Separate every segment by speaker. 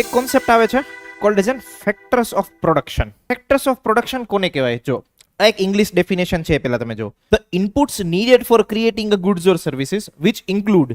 Speaker 1: એક કોન્સેપ્ટ આવે છે called as an factors of production factors of production કોને કહેવાય? જો, આ એક ઇંગ્લિશ ડેફિનેશન છે પહેલાં તમે જો the inputs needed for creating a goods or services which include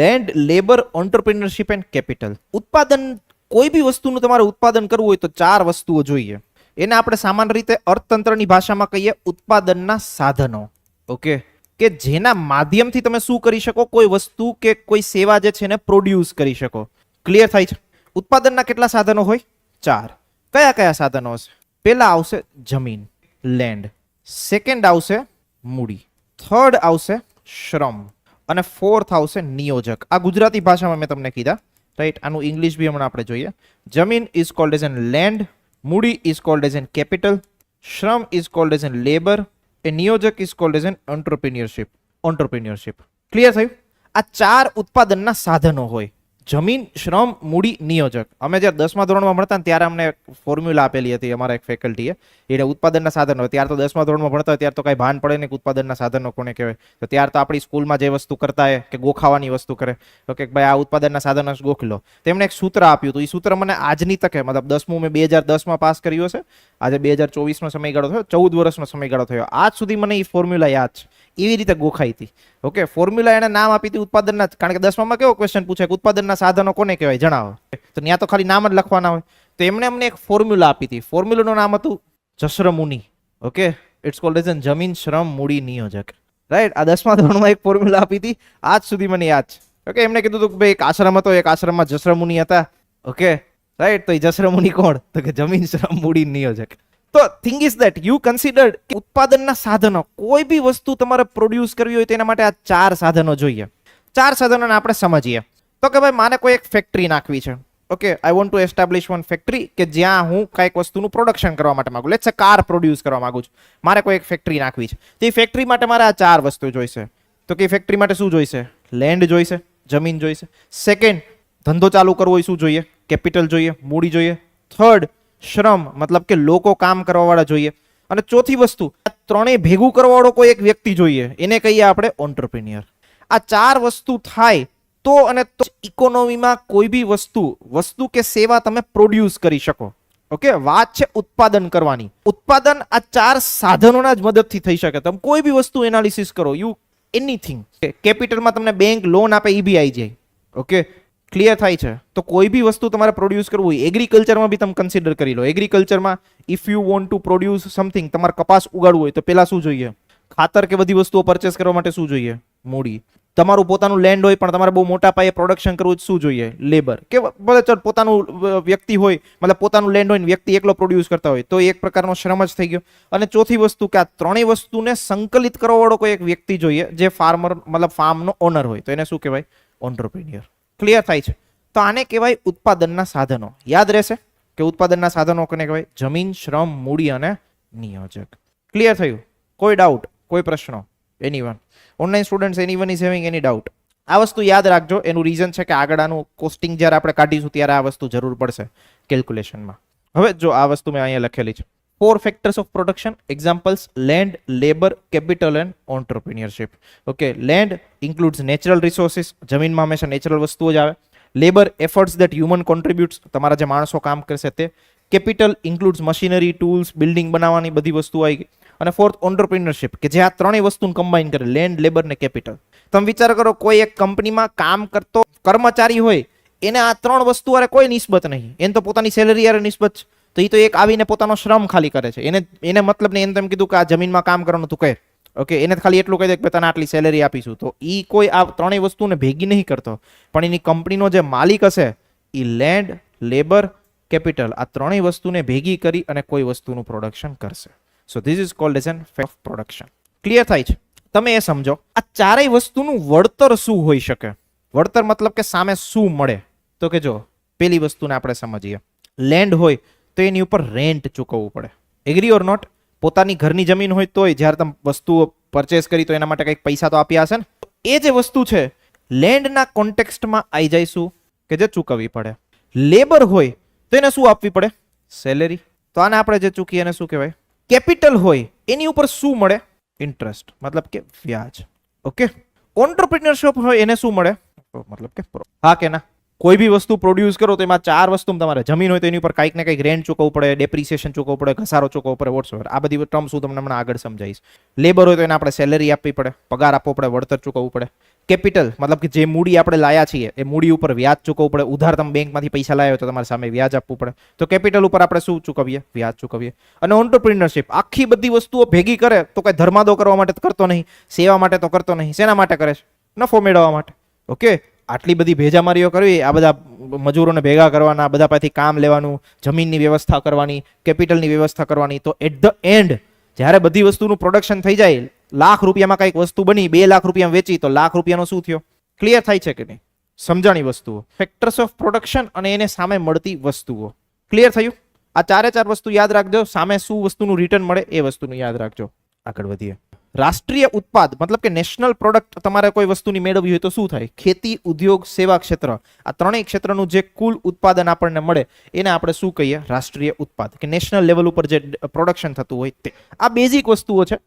Speaker 1: land labour entrepreneurship and capital ઉત્પાદન, કોઈ બી વસ્તુનું તમારે ઉત્પાદન કરવું હોય તો ચાર વસ્તુઓ જોઈએ. એને આપણે સામાન્ય રીતે અર્થતંત્રની ભાષામાં કહીએ ઉત્પાદનના સાધનો. ઓકે કે જેના માધ્યમથી તમે શું કરી શકો? કોઈ વસ્તુ કે કોઈ સેવા જે છે એને પ્રોડ્યુસ કરી શકો. ક્લિયર થાય છે? ઉત્પાદનના કેટલા સાધનો હોય? ચાર. કયા કયા સાધનો હશે? પહેલા આવશે જમીન લેન્ડ સેકન્ડ આવશે મૂડી. થર્ડ આવશે શ્રમ. અને ફોર્થ આવશે નિયોજક. આ ગુજરાતી ભાષામાં મેં તમને કીધા. રાઈટ આનું ઇંગ્લિશ બી હમણાં આપણે જોઈએ. જમીન is called as an land મૂડી is called as an capital શ્રમ is called as an labour A નિયોજક is called as an entrepreneurship entrepreneurship clear થયું? આ ચાર ઉત્પાદનના સાધનો હોય. જમીન, શ્રમ, મૂડી, નિયોજક. અમે જ્યારે દસમા ધોરણમાં ભણતા ને ત્યારે અમને ફોર્મ્યુલા આપેલી હતી અમારા એક ફેકલ્ટીએ એટલે ઉત્પાદનના સાધનો. ત્યારે તો દસમા ધોરણમાં ભણતા હોય, ત્યારે તો કાંઈ ભાન પડે નહીં કે ઉત્પાદનના સાધનો કોને કહેવાય. તો ત્યાર તો આપણી સ્કૂલમાં જે વસ્તુ કરતા હોય કે ગોખાવાની વસ્તુ કરે. તો કે ભાઈ આ ઉત્પાદનના સાધનો ગોખી લો. તેમણે એક સૂત્ર આપ્યું હતું. એ સૂત્ર મને આજની તકે, મતલબ દસમું મેં બે હજાર દસમાં પાસ કર્યું હશે. આજે બે હજાર ચોવીસનો સમયગાળો થયો, ચૌદ વર્ષનો સમયગાળો થયો. આજ સુધી મને એ ફોર્મ્યુલા યાદ છે. એવી રીતે ગોખાઈ હતી. ઓકે ફોર્મ્યુલા એને નામ આપી હતી ઉત્પાદનના. કારણ કે દસમામાં કેવો ક્વેશ્ચન પૂછે કે ઉત્પાદનના સાધનો કોને કહેવાય? જણાવો. તો ત્યાં તો ખાલી નામ જ લખવાના હોય. તો એમણે અમને એક ફોર્મ્યુલા આપી હતી. ફોર્મ્યુલાનું નામ હતું જસરમુનિ. Okay it's called as an જમીન, શ્રમ, મૂડી, નિયોજક. રાઈટ આ દસમા ધોરણમાં એક ફોર્મ્યુલા આપી હતી. આજ સુધી મને યાદ છે. ઓકે એમણે કીધું હતું કે ભાઈ એક આશ્રમ હતો, એક આશ્રમમાં જશ્રમુની હતા. ઓકે રાઈટ તો એ જસરમુનિ કોણ? તો કે જમીન, શ્રમ, મૂડી, નિયોજક. તો thing is that you considered ઉત્પાદનના સાધનો, કોઈ બી વસ્તુ તમારે પ્રોડ્યુસ કરવી હોય તેના માટે આ ચાર સાધનો જોઈએ. ચાર સાધનોને આપણે સમજીએ. તો કે ભાઈ, મારે કોઈ એક ફેક્ટરી નાખવી છે. Okay I want to establish one factory કે જ્યાં હું કાંઈક વસ્તુનું પ્રોડક્શન કરવા માટે માગું. લેટ્સ કાર પ્રોડ્યુસ કરવા માગું છું. મારે કોઈ એક ફેક્ટરી નાખવી છે. તો એ ફેક્ટરી માટે મારે આ ચાર વસ્તુ જોઈશે. તો કે ફેક્ટરી માટે શું જોઈશે? લેન્ડ જોઈશે, જમીન જોઈશે. સેકન્ડ ધંધો ચાલુ કરવો હોય શું જોઈએ? કેપિટલ જોઈએ, મૂડી જોઈએ. થર્ડ શ્રમ, મતલબ કે લોકો કામ કરવાવાળા જોઈએ. અને ચોથી વસ્તુ, આ ત્રણેય ભેગું કરવાવાળો કોઈ એક વ્યક્તિ જોઈએ. એને કહીએ આપણે ઓન્ટરપ્રિન્યોર આ ચાર વસ્તુ થાય તો અને તો ઇકોનોમીમાં કોઈ બી વસ્તુ વસ્તુ કે સેવા તમે પ્રોડ્યુસ કરી શકો. ઓકે? વાત છે ઉત્પાદન કરવાની. ઉત્પાદન આ ચાર સાધનોના જ મદદથી થઈ શકે. તમે કોઈ બી વસ્તુ એનાલિસિસ કરો યુ એનીથિંગ કેપિટલમાં તમને બેંક લોન આપે, એ બી આવી જાય. ઓકે? ક્લિયર થાય છે. તો કોઈ બી વસ્તુ તમારે પ્રોડ્યુસ કરવું હોય એગ્રીકલ્ચરમાં બી તમે કન્સિડર કરી લો. એગ્રીકલ્ચરમાં if you want to produce something તમારે કપાસ ઉગાડવું હોય તો પહેલાં શું જોઈએ? ખાતર કે બધી વસ્તુઓ પરચેસ કરવા માટે શું જોઈએ? મૂડી. તમારું પોતાનું લેન્ડ હોય પણ તમારે બહુ મોટા પાયે પ્રોડક્શન કરવું શું જોઈએ? લેબર કે ભલે ચાલ પોતાનું વ્યક્તિ હોય, મતલબ પોતાનું લેન્ડ હોય ને વ્યક્તિ એકલો પ્રોડ્યુસ કરતા હોય, તો એક પ્રકારનો શ્રમ જ થઈ ગયો. અને ચોથી વસ્તુ કે આ ત્રણેય વસ્તુને સંકલિત કરવાવાળો કોઈ એક વ્યક્તિ જોઈએ, જે ફાર્મર મતલબ ફાર્મનો ઓનર હોય. તો એને શું કહેવાય? ઓન્ટરપ્રિન્યોર ક્લિયર થાય છે. તો આને કહેવાય ઉત્પાદનના સાધનો. યાદ રહેશે કે ઉત્પાદનના સાધનો કોને કહેવાય? જમીન, શ્રમ, મૂડી અને નિયોજક. ક્લિયર થયું? કોઈ ડાઉટ કોઈ પ્રશ્નો? Any one online students any one is having any doubt આ વસ્તુ યાદ રાખજો. એનું રીઝન છે કે આગળ આનું કોસ્ટિંગ જ્યારે આપણે કાઢીશું ત્યારે આ વસ્તુ જરૂર પડશે કેલ્ક્યુલેશનમાં હવે જો આ વસ્તુ મેં અહીંયા લખેલી છે. Four factors of production examples land labour capital and entrepreneurship. Okay land includes natural resources જમીનમાં હંમેશા નેચરલ વસ્તુઓ જ આવે. Labour efforts that human contributes તમારા જે માણસો કામ કરશે તે. Capital includes machinery tools building બનાવવાની બધી વસ્તુ આવી ગઈ. અને ફોર્થ ઓન્ટરપ્રિનરશિપ કે જે આ ત્રણેય વસ્તુને કમ્બાઈન કરે લેન્ડ લેબર ને કેપિટલ તમે વિચાર કરો, કોઈ એક કંપનીમાં કામ કરતો કર્મચારી હોય, એને આ ત્રણ વસ્તુ અરે કોઈ નિસ્બત નહીં. એને તો પોતાની સેલરી અરે નિસ્બત છે. તો એ તો એક આવીને પોતાનો શ્રમ ખાલી કરે છે. એને એને મતલબ ને એને તેમ કીધું કે આ જમીનમાં કામ કરવાનું તું કહે ઓકે, એને ખાલી એટલું કહી દે કે તને આટલી સેલેરી આપીશું. તો એ કોઈ આ ત્રણેય વસ્તુને ભેગી નહીં કરતો. પણ એની કંપનીનો જે માલિક હશે એ લેન્ડ લેબર કેપિટલ આ ત્રણેય વસ્તુને ભેગી કરી અને કોઈ વસ્તુનું પ્રોડક્શન કરશે. So this is called as an of production clear થાય છે? તમે એ સમજો. આ ચારેય વસ્તુનું વળતર શું હોઈ શકે? વળતર મતલબ કે સામે શું મળે? તો કે જો, પેલી વસ્તુને આપણે સમજીએ. લેન્ડ હોય તો એની ઉપર રેન્ટ ચૂકવવું પડે. એગ્રી ઓર નોટ પોતાની ઘરની જમીન હોય તોય જ્યારે તમે વસ્તુઓ પરચેસ કરી તો એના માટે કંઈક પૈસા તો આપ્યા હશે ને? એ જે વસ્તુ છે લેન્ડના કોન્ટેક્સ્ટમાં આવી જઈશું કે જે ચૂકવવી પડે. લેબર હોય તો એને શું આપવી પડે? સેલેરી તો આને આપણે જે ચૂકીએ એને શું કહેવાય? કેપિટલ હોય, એની ઉપર શું મળે? ઇન્ટરેસ્ટ મતલબ કે વ્યાજ. ઓકે ઓન્ટરપ્રિન્યોરશિપ હોય, એને શું મળે? મતલબ કે હા કે ના? કોઈ બી વસ્તુ પ્રોડ્યુસ કરો તો એમાં ચાર વસ્તુ તમારે. જમીન હોય તો એની ઉપર કંઈક ને કંઈક રેન્ટ ચૂકવવું પડે ડેપ્રિસિએશન ચૂકવવું પડે, ઘસારો ચૂકવવો પડે વોટ્સએવર આ બધી ટર્મ હું તમને હમણાં આગળ સમજાવીશ. લેબર હોય તો એને આપણે સેલેરી આપવી પડે, પગાર આપવો પડે, વળતર ચૂકવવું પડે. કેપિટલ મતલબ કે જે મૂડી આપણે લાયા છીએ, એ મૂડી ઉપર વ્યાજ ચૂકવવું પડે. ઉધાર તમે બેંકમાંથી પૈસા લાવ્યા તો તમારે સામે વ્યાજ આપવું પડે. તો કેપિટલ ઉપર આપણે શું ચૂકવીએ? વ્યાજ ચૂકવીએ. અને ઓન્ટરપ્રિનરશિપ આખી બધી વસ્તુઓ ભેગી કરે તો કઈ ધર્માદો કરવા માટે કરતો નહીં, સેવા માટે તો કરતો નહીં. શેના માટે કરે છે? નફો મેળવવા માટે. ઓકે આટલી બધી ભેજામારીઓ કરવી, આ બધા મજૂરોને ભેગા કરવાના બધા પાસેથી કામ લેવાનું, જમીનની વ્યવસ્થા કરવાની, કેપિટલની વ્યવસ્થા કરવાની, તો એટ ધ એન્ડ જ્યારે બધી વસ્તુનું પ્રોડક્શન થઈ જાય, લાખ રૂપિયામાં કંઈક વસ્તુ બની, બે લાખ રૂપિયા વેચી, તો લાખ રૂપિયાનો શું થયો? ક્લિયર થાય છે કે નહીં? સમજાણી વસ્તુઓ. ફેક્ટર્સ ઓફ પ્રોડક્શન અને એને સામે મળતી વસ્તુઓ. ક્લિયર થયું? આ ચારે ચાર વસ્તુ યાદ રાખજો. સામે શું વસ્તુનું રિટર્ન મળે, એ વસ્તુનું યાદ રાખજો. આગળ વધીએ. રાષ્ટ્રીય ઉત્પાદ, મતલબ કે નેશનલ પ્રોડક્ટ તમારે કોઈ વસ્તુની મેળવવી હોય તો શું થાય? ખેતી, ઉદ્યોગ, સેવા ક્ષેત્ર. આ ત્રણેય ક્ષેત્રનું જે કુલ ઉત્પાદન આપણને મળે, એને આપણે શું કહીએ? રાષ્ટ્રીય ઉત્પાદ. કે નેશનલ લેવલ ઉપર જે પ્રોડક્શન થતું હોય તે. આ બેઝિક વસ્તુઓ છે.